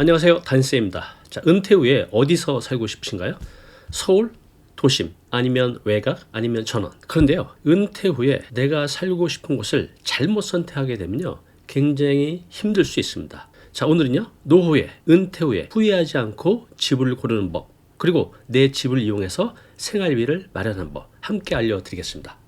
안녕하세요. 단쌤입니다. 자, 은퇴 후에 어디서 살고 싶으신가요? 서울, 도심, 아니면 외곽, 아니면 전원. 그런데요, 은퇴 후에 내가 살고 싶은 곳을 잘못 선택하게 되면요, 굉장히 힘들 수 있습니다. 자, 오늘은요, 노후에, 은퇴 후에 후회하지 않고 집을 고르는 법, 그리고 내 집을 이용해서 생활비를 마련하는 법, 함께 알려드리겠습니다.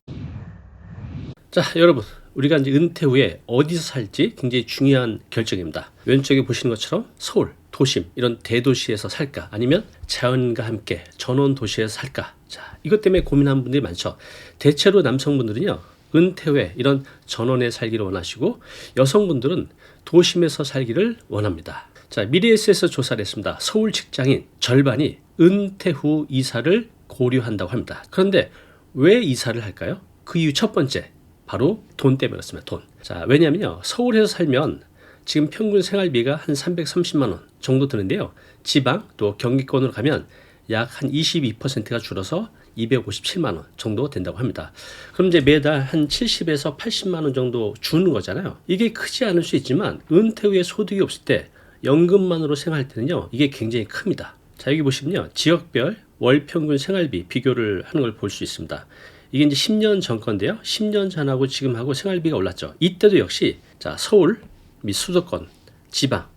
자, 여러분. 우리가 이제 은퇴 후에 어디서 살지 굉장히 중요한 결정입니다. 왼쪽에 보시는 것처럼 서울, 도심, 이런 대도시에서 살까? 아니면 자연과 함께 전원 도시에서 살까? 자, 이것 때문에 고민하는 분들이 많죠. 대체로 남성분들은요, 은퇴 후에 이런 전원에 살기를 원하시고, 여성분들은 도심에서 살기를 원합니다. 자, 미래에스에서 조사를 했습니다. 서울 직장인 절반이 은퇴 후 이사를 고려한다고 합니다. 그런데 왜 이사를 할까요? 그 이유 첫 번째, 바로 돈 때문에 그렇습니다. 돈. 자, 왜냐면요. 서울에서 살면 지금 평균 생활비가 한 330만 원 정도 드는데요. 지방 또 경기권으로 가면 약 한 22%가 줄어서 257만 원 정도 된다고 합니다. 그럼 이제 매달 한 70에서 80만 원 정도 주는 거잖아요. 이게 크지 않을 수 있지만 은퇴 후에 소득이 없을 때 연금만으로 생활할 때는요. 이게 굉장히 큽니다. 자, 여기 보시면요. 지역별 월 평균 생활비 비교를 하는 걸 볼 수 있습니다. 이게 이제 10년 전 건데요. 10년 전하고 지금하고 생활비가 올랐죠. 이때도 역시 자 서울 및 수도권, 지방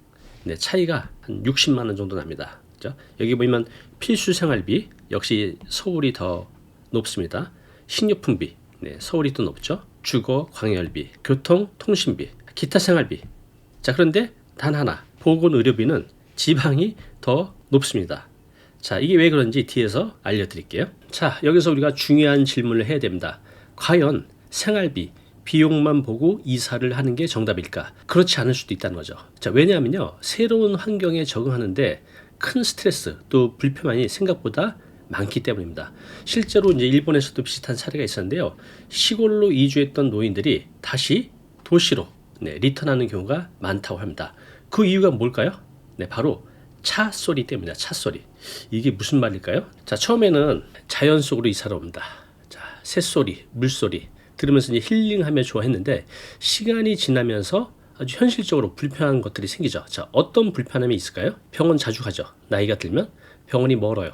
네, 차이가 한 60만 원 정도 납니다. 그죠? 여기 보면 필수 생활비 역시 서울이 더 높습니다. 식료품비 네, 서울이 더 높죠. 주거, 광열비, 교통, 통신비, 기타 생활비. 자 그런데 단 하나 보건 의료비는 지방이 더 높습니다. 자, 이게 왜 그런지 뒤에서 알려드릴게요. 자, 여기서 우리가 중요한 질문을 해야 됩니다. 과연 생활비, 비용만 보고 이사를 하는 게 정답일까? 그렇지 않을 수도 있다는 거죠. 자, 왜냐하면요. 새로운 환경에 적응하는데 큰 스트레스 또 불편함이 생각보다 많기 때문입니다. 실제로 이제 일본에서도 비슷한 사례가 있었는데요. 시골로 이주했던 노인들이 다시 도시로 네, 리턴하는 경우가 많다고 합니다. 그 이유가 뭘까요? 네, 바로 차 소리 때문이다. 차 소리. 이게 무슨 말일까요? 자, 처음에는 자연 속으로 이사를 옵니다. 자, 새소리, 물소리 들으면서 이제 힐링하며 좋아했는데 시간이 지나면서 아주 현실적으로 불편한 것들이 생기죠. 자, 어떤 불편함이 있을까요? 병원 자주 가죠. 나이가 들면 병원이 멀어요.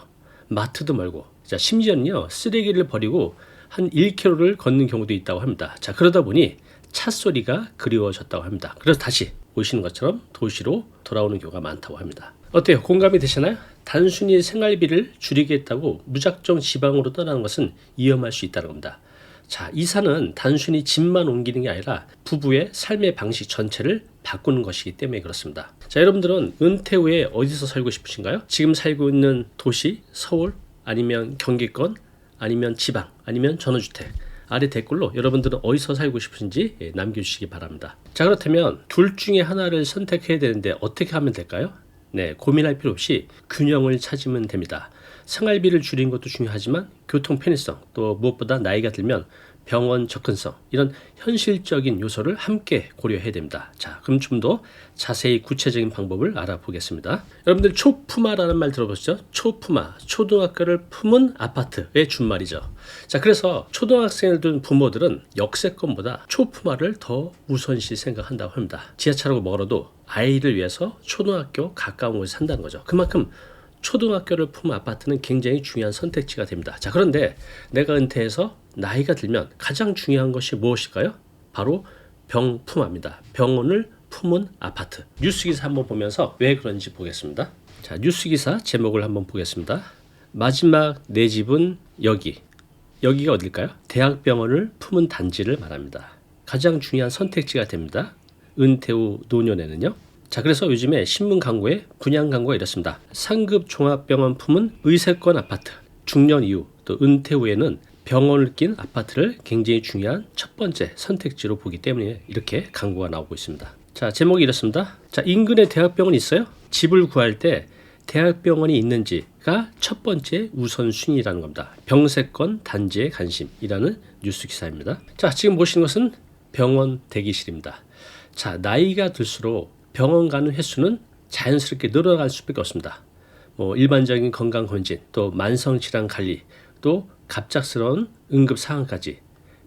마트도 멀고. 자, 심지어는요, 쓰레기를 버리고 한 1km를 걷는 경우도 있다고 합니다. 자, 그러다 보니 차 소리가 그리워졌다고 합니다. 그래서 다시 보시는 것처럼 도시로 돌아오는 경우가 많다고 합니다. 어때요? 공감이 되시나요? 단순히 생활비를 줄이겠다고 무작정 지방으로 떠나는 것은 위험할 수 있다는 겁니다. 자, 이사는 단순히 집만 옮기는 게 아니라 부부의 삶의 방식 전체를 바꾸는 것이기 때문에 그렇습니다. 자, 여러분들은 은퇴 후에 어디서 살고 싶으신가요? 지금 살고 있는 도시, 서울, 아니면 경기권, 아니면 지방, 아니면 전원주택. 아래 댓글로 여러분들은 어디서 살고 싶으신지 예, 남겨주시기 바랍니다. 자, 그렇다면 둘 중에 하나를 선택해야 되는데 어떻게 하면 될까요? 네, 고민할 필요 없이 균형을 찾으면 됩니다. 생활비를 줄인 것도 중요하지만 교통 편의성 또 무엇보다 나이가 들면 병원 접근성 이런 현실적인 요소를 함께 고려해야 됩니다. 자, 그럼 좀 더 자세히 구체적인 방법을 알아보겠습니다. 여러분들 초품화라는 말 들어보셨죠? 초품화, 초등학교를 품은 아파트의 준말이죠. 자, 그래서 초등학생을 둔 부모들은 역세권보다 초품화를 더 우선시 생각한다고 합니다. 지하철하고 멀어도 아이를 위해서 초등학교 가까운 곳에 산다는 거죠. 그만큼 초등학교를 품은 아파트는 굉장히 중요한 선택지가 됩니다. 자, 그런데 내가 은퇴해서 나이가 들면 가장 중요한 것이 무엇일까요? 바로 병품화입니다. 병원을 품은 아파트. 뉴스 기사 한번 보면서 왜 그런지 보겠습니다. 자, 뉴스 기사 제목을 한번 보겠습니다. 마지막 내 집은 여기. 여기가 어딜까요? 대학병원을 품은 단지를 말합니다. 가장 중요한 선택지가 됩니다. 은퇴 후 노년에는요. 자, 그래서 요즘에 신문 광고에 분양 광고가 이렇습니다. 상급 종합병원 품은 의세권 아파트. 중년 이후 또 은퇴 후에는 병원을 낀 아파트를 굉장히 중요한 첫 번째 선택지로 보기 때문에 이렇게 광고가 나오고 있습니다. 자, 제목이 이렇습니다. 자, 인근에 대학병원 있어요? 집을 구할 때 대학병원이 있는지가 첫 번째 우선순위라는 겁니다. 병세권 단지의 관심이라는 뉴스 기사입니다. 자, 지금 보시는 것은 병원 대기실입니다. 자, 나이가 들수록 병원 가는 횟수는 자연스럽게 늘어날 수밖에 없습니다. 뭐 일반적인 건강 검진, 또 만성 질환 관리, 또 갑작스러운 응급 상황까지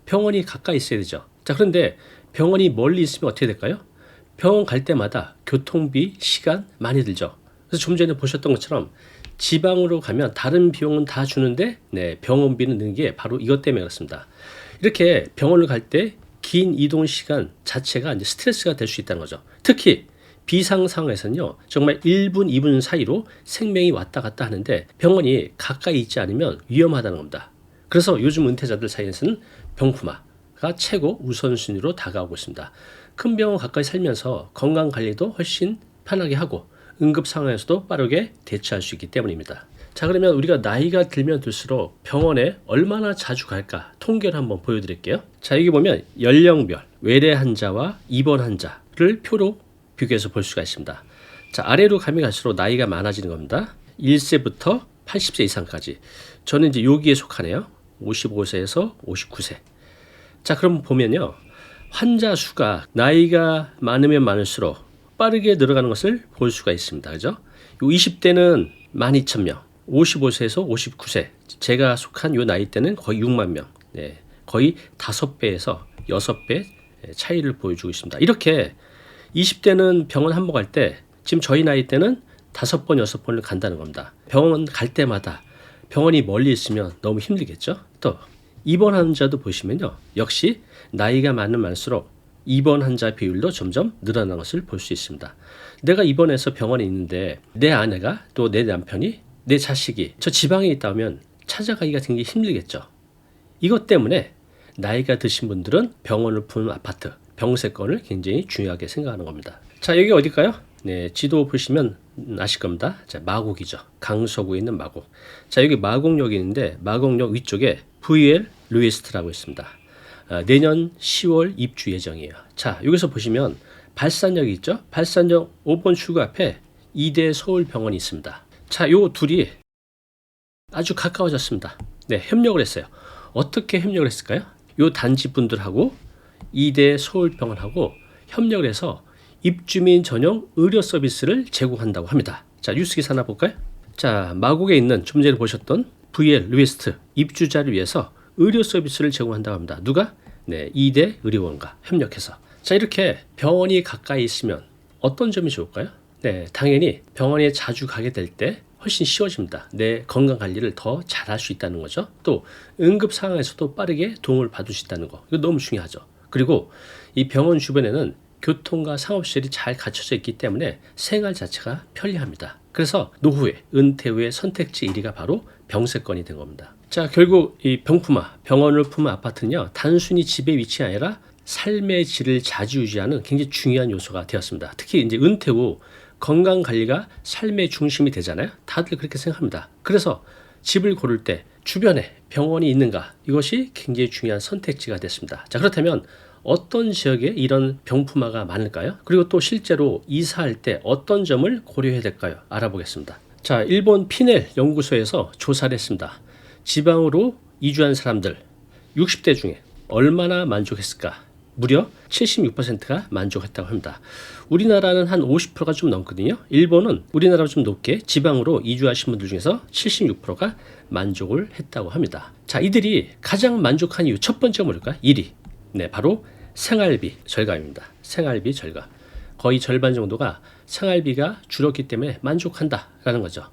병원이 가까이 있어야 되죠. 자, 그런데 병원이 멀리 있으면 어떻게 될까요? 병원 갈 때마다 교통비, 시간 많이 들죠. 그래서 좀 전에 보셨던 것처럼 지방으로 가면 다른 비용은 다 주는데 네, 병원비는 는 게 바로 이것 때문에 그렇습니다. 이렇게 병원을 갈 때 긴 이동 시간 자체가 이제 스트레스가 될 수 있다는 거죠. 특히 비상 상황에서는요, 정말 1분, 2분 사이로 생명이 왔다 갔다 하는데 병원이 가까이 있지 않으면 위험하다는 겁니다. 그래서 요즘 은퇴자들 사이에서는 병푸마가 최고 우선순위로 다가오고 있습니다. 큰 병원 가까이 살면서 건강 관리도 훨씬 편하게 하고 응급 상황에서도 빠르게 대처할 수 있기 때문입니다. 자, 그러면 우리가 나이가 들면 들수록 병원에 얼마나 자주 갈까 통계를 한번 보여드릴게요. 자, 여기 보면 연령별 외래 환자와 입원 환자를 표로 비교해서 볼 수가 있습니다. 자, 아래로 가면 갈수록 나이가 많아지는 겁니다. 1세부터 80세 이상까지. 저는 이제 여기에 속하네요. 55세에서 59세. 자, 그럼 보면요. 환자 수가 나이가 많으면 많을수록 빠르게 늘어가는 것을 볼 수가 있습니다. 그죠? 요 20대는 12,000명, 55세에서 59세. 제가 속한 요 나이 때는 거의 6만 명. 네. 거의 5배에서 6배 차이를 보여주고 있습니다. 이렇게 20대는 병원 한 번 갈 때 지금 저희 나이 때는 다섯 번 여섯 번을 간다는 겁니다. 병원 갈 때마다 병원이 멀리 있으면 너무 힘들겠죠. 또 입원 환자도 보시면요. 역시 나이가 많은 많을수록 입원 환자 비율도 점점 늘어나는 것을 볼 수 있습니다. 내가 입원해서 병원에 있는데 내 아내가 또 내 남편이 내 자식이 저 지방에 있다 면 찾아가기가 굉장히 힘들겠죠. 이것 때문에 나이가 드신 분들은 병원을 푸는 아파트, 병세권을 굉장히 중요하게 생각하는 겁니다. 자, 여기 어딜까요? 네, 지도 보시면 아실 겁니다. 자, 마곡이죠. 강서구에 있는 마곡. 자, 여기 마곡역이 있는데 마곡역 위쪽에 VL 루이스트라고 있습니다. 아, 내년 10월 입주 예정이에요. 자, 여기서 보시면 발산역이 있죠. 발산역 5번 출구 앞에 이대 서울병원이 있습니다. 자, 요 둘이 아주 가까워졌습니다. 네, 협력을 했어요. 어떻게 협력을 했을까요? 요 단지 분들하고 이대 서울병원하고 협력을 해서 입주민 전용 의료 서비스를 제공한다고 합니다. 자, 뉴스 기사 하나 볼까요? 자, 마곡에 있는 좀 전에 보셨던 VL 루이스트 입주자를 위해서 의료 서비스를 제공한다고 합니다. 누가? 네, 이대 의료원과 협력해서. 자, 이렇게 병원이 가까이 있으면 어떤 점이 좋을까요? 네, 당연히 병원에 자주 가게 될 때 훨씬 쉬워집니다. 내 건강 관리를 더 잘할 수 있다는 거죠. 또 응급 상황에서도 빠르게 도움을 받을 수 있다는 거. 이거 너무 중요하죠. 그리고 이 병원 주변에는 교통과 상업시설이 잘 갖춰져 있기 때문에 생활 자체가 편리합니다. 그래서 노후에 은퇴 후의 선택지 1위가 바로 병세권이 된 겁니다. 자, 결국 이 병품아, 병원을 품은 아파트는요, 단순히 집의 위치가 아니라 삶의 질을 자주 유지하는 굉장히 중요한 요소가 되었습니다. 특히 이제 은퇴 후 건강 관리가 삶의 중심이 되잖아요. 다들 그렇게 생각합니다. 그래서 집을 고를 때 주변에 병원이 있는가 이것이 굉장히 중요한 선택지가 됐습니다. 자 그렇다면 어떤 지역에 이런 병품화가 많을까요? 그리고 또 실제로 이사할 때 어떤 점을 고려해야 될까요? 알아보겠습니다. 자, 일본 피넬 연구소에서 조사를 했습니다. 지방으로 이주한 사람들 60대 중에 얼마나 만족했을까? 무려 76%가 만족했다고 합니다. 우리나라는 한 50%가 좀 넘거든요. 일본은 우리나라보다 좀 높게 지방으로 이주하신 분들 중에서 76%가 만족을 했다고 합니다. 자, 이들이 가장 만족한 이유 첫 번째가 뭘까? 1위. 네, 바로 생활비 절감입니다. 생활비 절감. 거의 절반 정도가 생활비가 줄었기 때문에 만족한다라는 거죠.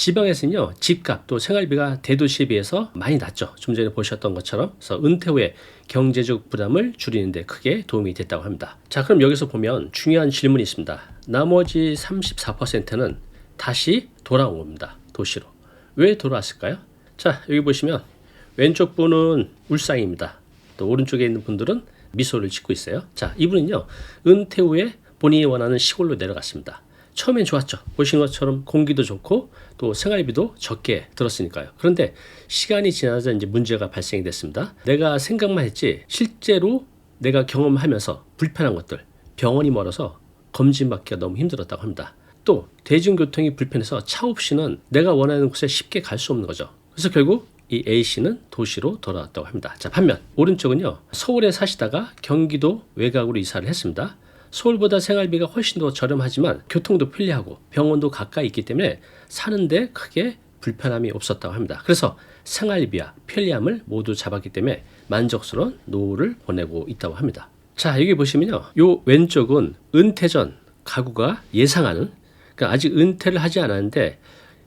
지방에서는요 집값 또 생활비가 대도시에 비해서 많이 낮죠. 좀 전에 보셨던 것처럼 그래서 은퇴 후에 경제적 부담을 줄이는데 크게 도움이 됐다고 합니다. 자 그럼 여기서 보면 중요한 질문이 있습니다. 나머지 34%는 다시 돌아온 겁니다. 도시로. 왜 돌아왔을까요? 자 여기 보시면 왼쪽 분은 울상입니다. 또 오른쪽에 있는 분들은 미소를 짓고 있어요. 자 이분은요 은퇴 후에 본인이 원하는 시골로 내려갔습니다. 처음엔 좋았죠. 보시는 것처럼 공기도 좋고 또 생활비도 적게 들었으니까요. 그런데 시간이 지나자 이제 문제가 발생이 됐습니다. 내가 생각만 했지 실제로 내가 경험하면서 불편한 것들 병원이 멀어서 검진받기가 너무 힘들었다고 합니다. 또 대중교통이 불편해서 차 없이는 내가 원하는 곳에 쉽게 갈 수 없는 거죠. 그래서 결국 이 A 씨는 도시로 돌아왔다고 합니다. 자, 반면 오른쪽은요. 서울에 사시다가 경기도 외곽으로 이사를 했습니다. 서울보다 생활비가 훨씬 더 저렴하지만 교통도 편리하고 병원도 가까이 있기 때문에 사는데 크게 불편함이 없었다고 합니다. 그래서 생활비와 편리함을 모두 잡았기 때문에 만족스러운 노후를 보내고 있다고 합니다. 자, 여기 보시면요. 요 왼쪽은 은퇴 전 가구가 예상하는 그러니까 아직 은퇴를 하지 않았는데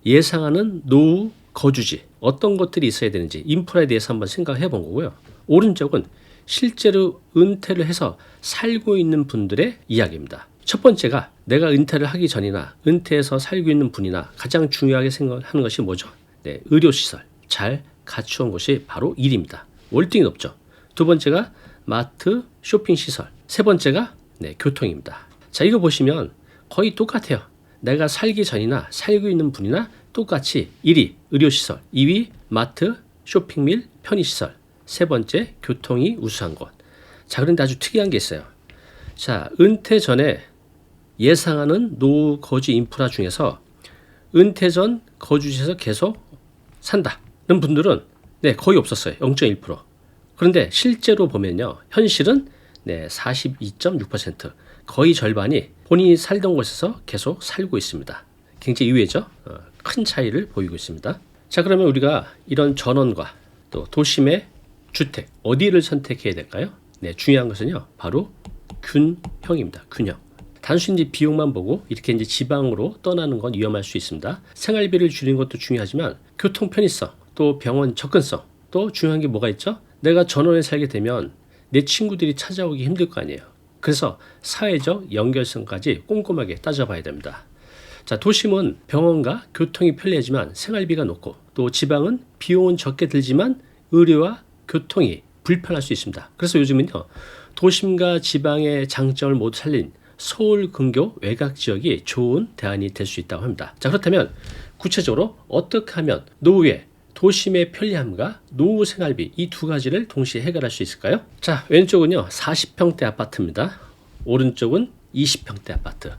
예상하는 노후 거주지 어떤 것들이 있어야 되는지 인프라에 대해서 한번 생각해 본 거고요. 오른쪽은 실제로 은퇴를 해서 살고 있는 분들의 이야기입니다. 첫 번째가 내가 은퇴를 하기 전이나 은퇴해서 살고 있는 분이나 가장 중요하게 생각하는 것이 뭐죠? 네, 의료시설 잘 갖추은 것이 바로 일입니다. 월등히 높죠. 두 번째가 마트, 쇼핑시설. 세 번째가 네, 교통입니다. 자, 이거 보시면 거의 똑같아요. 내가 살기 전이나 살고 있는 분이나 똑같이 1위 의료시설, 2위 마트, 쇼핑밀, 편의시설, 세 번째 교통이 우수한 것. 자, 그런데 아주 특이한 게 있어요. 자, 은퇴 전에 예상하는 노후 거주 인프라 중에서 은퇴 전 거주지에서 계속 산다는 분들은 네, 거의 없었어요. 0.1%. 그런데 실제로 보면요. 현실은 네, 42.6%. 거의 절반이 본인이 살던 곳에서 계속 살고 있습니다. 굉장히 의외죠. 어, 큰 차이를 보이고 있습니다. 자, 그러면 우리가 이런 전원과 또 도심의 주택 어디를 선택해야 될까요? 네, 중요한 것은요. 바로 균형입니다. 균형. 단순히 비용만 보고 이렇게 이제 지방으로 떠나는 건 위험할 수 있습니다. 생활비를 줄이는 것도 중요하지만 교통 편의성, 또 병원 접근성, 또 중요한 게 뭐가 있죠? 내가 전원에 살게 되면 내 친구들이 찾아오기 힘들 거 아니에요. 그래서 사회적 연결성까지 꼼꼼하게 따져봐야 됩니다. 자, 도심은 병원과 교통이 편리하지만 생활비가 높고 또 지방은 비용은 적게 들지만 의료와 교통이 불편할 수 있습니다. 그래서 요즘은요, 도심과 지방의 장점을 모두 살린 서울 근교 외곽 지역이 좋은 대안이 될 수 있다고 합니다. 자, 그렇다면 구체적으로 어떻게 하면 노후에 도심의 편리함과 노후 생활비 이 두 가지를 동시에 해결할 수 있을까요? 자, 왼쪽은요. 40평대 아파트입니다. 오른쪽은 20평대 아파트.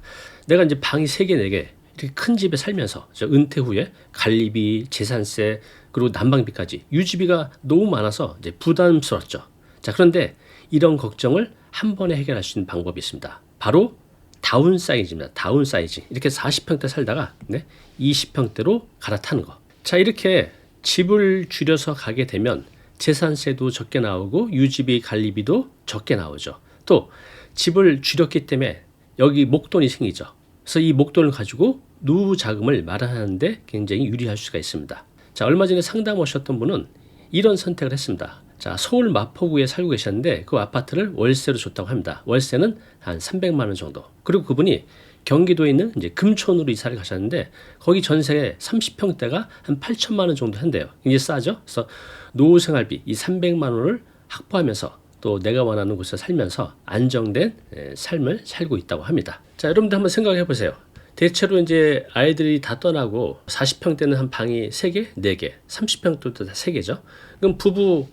내가 이제 방이 3개, 4개 이렇게 큰 집에 살면서 은퇴 후에 관리비, 재산세, 그리고 난방비까지 유지비가 너무 많아서 이제 부담스럽죠. 자, 그런데 이런 걱정을 한 번에 해결할 수 있는 방법이 있습니다. 바로 다운 사이즈입니다. 다운 사이즈. 이렇게 40평대 살다가 네? 20평대로 갈아타는 거. 자, 이렇게 집을 줄여서 가게 되면 재산세도 적게 나오고 유지비 관리비도 적게 나오죠. 또 집을 줄였기 때문에 여기 목돈이 생기죠. 그래서 이 목돈을 가지고 노후 자금을 마련하는데 굉장히 유리할 수가 있습니다. 자, 얼마 전에 상담 오셨던 분은 이런 선택을 했습니다. 자, 서울 마포구에 살고 계셨는데 그 아파트를 월세로 줬다고 합니다. 월세는 한 300만 원 정도. 그리고 그분이 경기도에 있는 이제 금촌으로 이사를 가셨는데 거기 전세 30평대가 한 8천만 원 정도 한대요. 굉장히 싸죠. 그래서 노후 생활비 이 300만 원을 확보하면서 또 내가 원하는 곳에 살면서 안정된 삶을 살고 있다고 합니다. 자, 여러분들 한번 생각해 보세요. 대체로 이제 아이들이 다 떠나고 40평대는 한 방이 3개, 4개, 30평대도 다 3개죠. 그럼 부부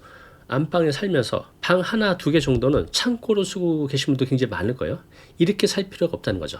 안방에 살면서 방 하나, 두 개 정도는 창고로 쓰고 계신 분도 굉장히 많을 거예요. 이렇게 살 필요가 없다는 거죠.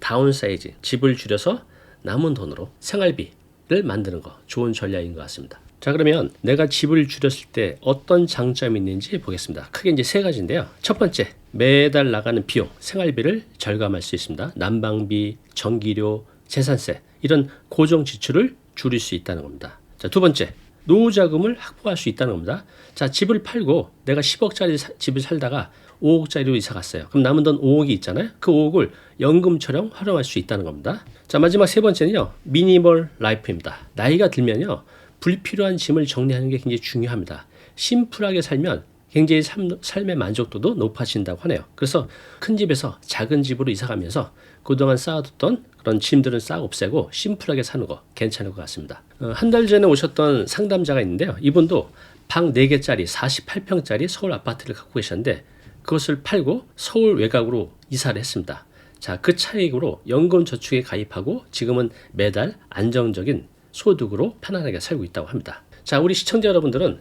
다운사이즈, 집을 줄여서 남은 돈으로 생활비를 만드는 거 좋은 전략인 것 같습니다. 자 그러면 내가 집을 줄였을 때 어떤 장점이 있는지 보겠습니다. 크게 이제 세 가지인데요. 첫 번째 매달 나가는 비용, 생활비를 절감할 수 있습니다. 난방비, 전기료, 재산세 이런 고정 지출을 줄일 수 있다는 겁니다. 자 두 번째 노후 자금을 확보할 수 있다는 겁니다. 자 집을 팔고 내가 10억짜리 사, 집을 살다가 5억짜리로 이사 갔어요. 그럼 남은 돈 5억이 있잖아요. 그 5억을 연금처럼 활용할 수 있다는 겁니다. 자, 마지막 세 번째는요. 미니멀 라이프입니다. 나이가 들면요. 불필요한 짐을 정리하는 게 굉장히 중요합니다. 심플하게 살면 굉장히 삶, 삶의 만족도도 높아진다고 하네요. 그래서 큰 집에서 작은 집으로 이사 가면서 그동안 쌓아뒀던 그런 짐들은 싹 없애고 심플하게 사는 거 괜찮을 것 같습니다. 어, 한달 전에 오셨던 상담자가 있는데요. 이분도 방 4개짜리 48평짜리 서울 아파트를 갖고 계셨는데 그것을 팔고 서울 외곽으로 이사를 했습니다. 자, 그 차익으로 연금 저축에 가입하고 지금은 매달 안정적인 소득으로 편안하게 살고 있다고 합니다. 자, 우리 시청자 여러분들은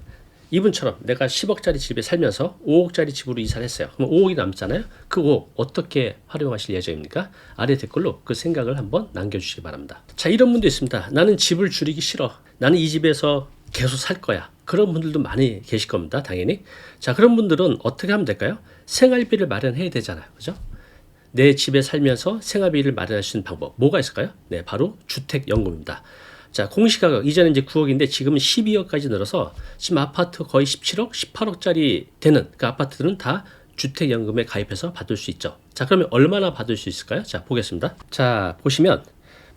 이분처럼 내가 10억짜리 집에 살면서 5억짜리 집으로 이사를 했어요. 그럼 5억이 남잖아요. 그 5억 어떻게 활용하실 예정입니까? 아래 댓글로 그 생각을 한번 남겨주시기 바랍니다. 자, 이런 분도 있습니다. 나는 집을 줄이기 싫어. 나는 이 집에서 계속 살 거야. 그런 분들도 많이 계실 겁니다. 당연히. 자, 그런 분들은 어떻게 하면 될까요? 생활비를 마련해야 되잖아요. 그죠? 내 집에 살면서 생활비를 마련할 수 있는 방법 뭐가 있을까요? 네, 바로 주택연금입니다. 자, 공시가격 이전에 이제 9억인데 지금은 12억까지 늘어서 지금 아파트 거의 17억, 18억짜리 되는 그 아파트들은 다 주택연금에 가입해서 받을 수 있죠. 자, 그러면 얼마나 받을 수 있을까요? 자, 보겠습니다. 자, 보시면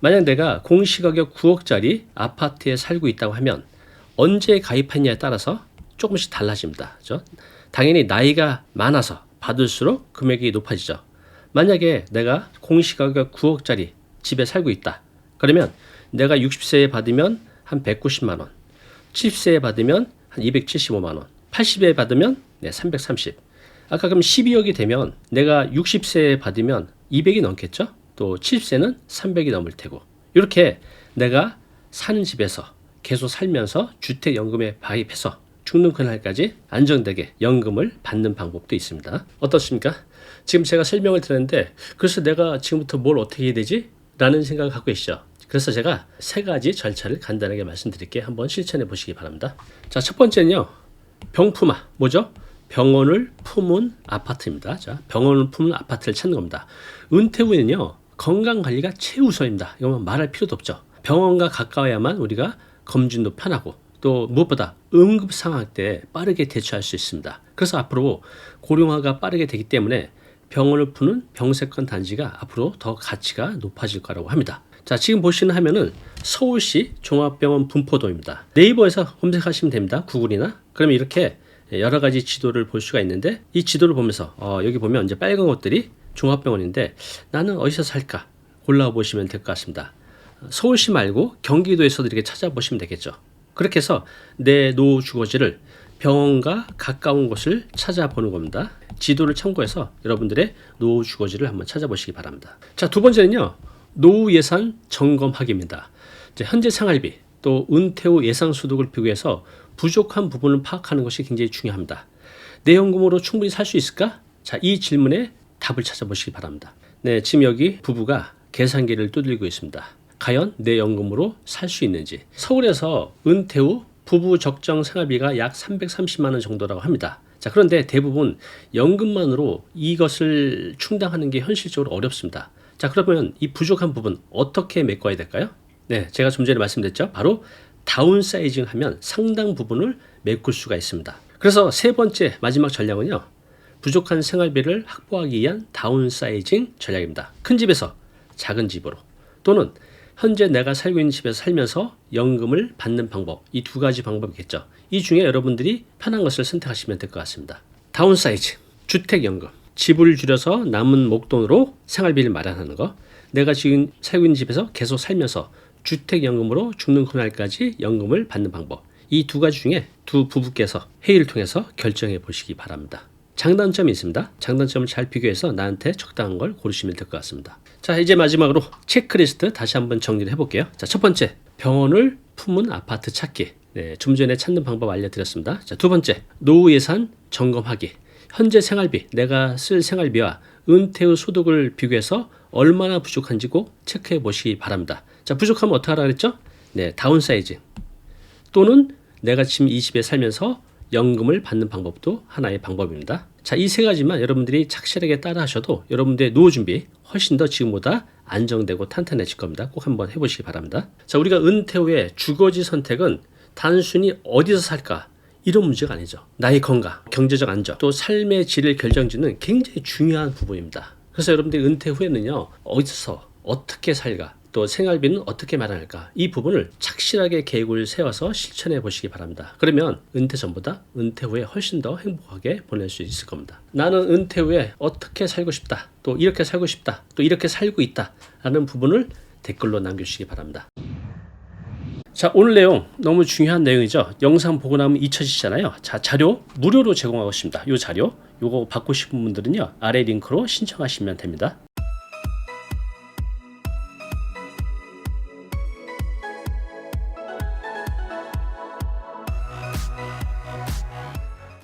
만약 내가 공시가격 9억짜리 아파트에 살고 있다고 하면 언제 가입했냐에 따라서 조금씩 달라집니다. 그죠? 당연히 나이가 많아서 받을수록 금액이 높아지죠. 만약에 내가 공시가격 9억짜리 집에 살고 있다. 그러면 내가 60세에 받으면 한 190만 원, 70세에 받으면 한 275만 원, 80세에 받으면 네, 330. 아까 그럼 12억이 되면 내가 60세에 받으면 200이 넘겠죠? 또 70세는 300이 넘을 테고. 이렇게 내가 사는 집에서 계속 살면서 주택연금에 가입해서 죽는 그날까지 안정되게 연금을 받는 방법도 있습니다. 어떻습니까? 지금 제가 설명을 드렸는데 그래서 내가 지금부터 뭘 어떻게 해야 되지? 라는 생각을 갖고 계시죠. 그래서 제가 세 가지 절차를 간단하게 말씀드릴게 한번 실천해 보시기 바랍니다. 자, 첫 번째는요. 병품아. 뭐죠? 병원을 품은 아파트입니다. 자, 병원을 품은 아파트를 찾는 겁니다. 은퇴 후에는요. 건강 관리가 최우선입니다. 이거만 말할 필요도 없죠. 병원과 가까워야만 우리가 검진도 편하고 또 무엇보다 응급 상황 때 빠르게 대처할 수 있습니다. 그래서 앞으로 고령화가 빠르게 되기 때문에 병원을 푸는 병세권 단지가 앞으로 더 가치가 높아질 거라고 합니다. 자, 지금 보시는 화면은 서울시 종합병원 분포도입니다. 네이버에서 검색하시면 됩니다. 구글이나. 그러면 이렇게 여러 가지 지도를 볼 수가 있는데 이 지도를 보면서 어, 여기 보면 이제 빨간 것들이 종합병원인데 나는 어디서 살까 골라보시면 될 것 같습니다. 서울시 말고 경기도에서도 이렇게 찾아보시면 되겠죠. 그렇게 해서 내 노후 주거지를 병원과 가까운 곳을 찾아보는 겁니다. 지도를 참고해서 여러분들의 노후 주거지를 한번 찾아보시기 바랍니다. 자, 두 번째는요. 노후 예산 점검하기입니다. 현재 생활비 또 은퇴 후 예상 소득을 비교해서 부족한 부분을 파악하는 것이 굉장히 중요합니다. 내 연금으로 충분히 살 수 있을까? 자, 이 질문에 답을 찾아보시기 바랍니다. 네, 지금 여기 부부가 계산기를 두들고 있습니다. 과연 내 연금으로 살 수 있는지. 서울에서 은퇴 후 부부 적정 생활비가 약 330만 원 정도라고 합니다. 자, 그런데 대부분 연금만으로 이것을 충당하는 게 현실적으로 어렵습니다. 자, 그러면 이 부족한 부분 어떻게 메꿔야 될까요? 네, 제가 좀 전에 말씀드렸죠. 바로 다운사이징 하면 상당 부분을 메꿀 수가 있습니다. 그래서 세 번째 마지막 전략은요. 부족한 생활비를 확보하기 위한 다운사이징 전략입니다. 큰 집에서 작은 집으로 또는 현재 내가 살고 있는 집에서 살면서 연금을 받는 방법 이 두 가지 방법이겠죠. 이 중에 여러분들이 편한 것을 선택하시면 될 것 같습니다. 다운사이즈 주택연금 집을 줄여서 남은 목돈으로 생활비를 마련하는 거 내가 지금 살고 있는 집에서 계속 살면서 주택연금으로 죽는 그날까지 연금을 받는 방법 이 두 가지 중에 두 부부께서 회의를 통해서 결정해 보시기 바랍니다. 장단점이 있습니다. 장단점을 잘 비교해서 나한테 적당한 걸 고르시면 될 것 같습니다. 자, 이제 마지막으로 체크리스트 다시 한번 정리를 해볼게요. 자, 첫 번째, 병원을 품은 아파트 찾기. 네, 좀 전에 찾는 방법 알려드렸습니다. 자, 두 번째, 노후 예산 점검하기. 현재 생활비, 내가 쓸 생활비와 은퇴 후 소득을 비교해서 얼마나 부족한지 꼭 체크해 보시기 바랍니다. 자, 부족하면 어떻게 하라 그랬죠? 네, 다운사이즈. 또는 내가 지금 이 집에 살면서 연금을 받는 방법도 하나의 방법입니다. 자, 이 세 가지만 여러분들이 착실하게 따라 하셔도 여러분들의 노후 준비 훨씬 더 지금보다 안정되고 탄탄해질 겁니다. 꼭 한번 해보시기 바랍니다. 자, 우리가 은퇴 후에 주거지 선택은 단순히 어디서 살까? 이런 문제가 아니죠. 나의 건강, 경제적 안정, 또 삶의 질을 결정짓는 굉장히 중요한 부분입니다. 그래서 여러분들이 은퇴 후에는요, 어디서 어떻게 살까? 또 생활비는 어떻게 마련할까? 이 부분을 착실하게 계획을 세워서 실천해 보시기 바랍니다. 그러면 은퇴 전보다 은퇴 후에 훨씬 더 행복하게 보낼 수 있을 겁니다. 나는 은퇴 후에 어떻게 살고 싶다. 또 이렇게 살고 싶다. 또 이렇게 살고 있다. 라는 부분을 댓글로 남겨주시기 바랍니다. 자, 오늘 내용 너무 중요한 내용이죠. 영상 보고 나면 잊혀지잖아요. 자, 자료 무료로 제공하고 있습니다. 이 자료, 요거 받고 싶은 분들은요, 아래 링크로 신청하시면 됩니다.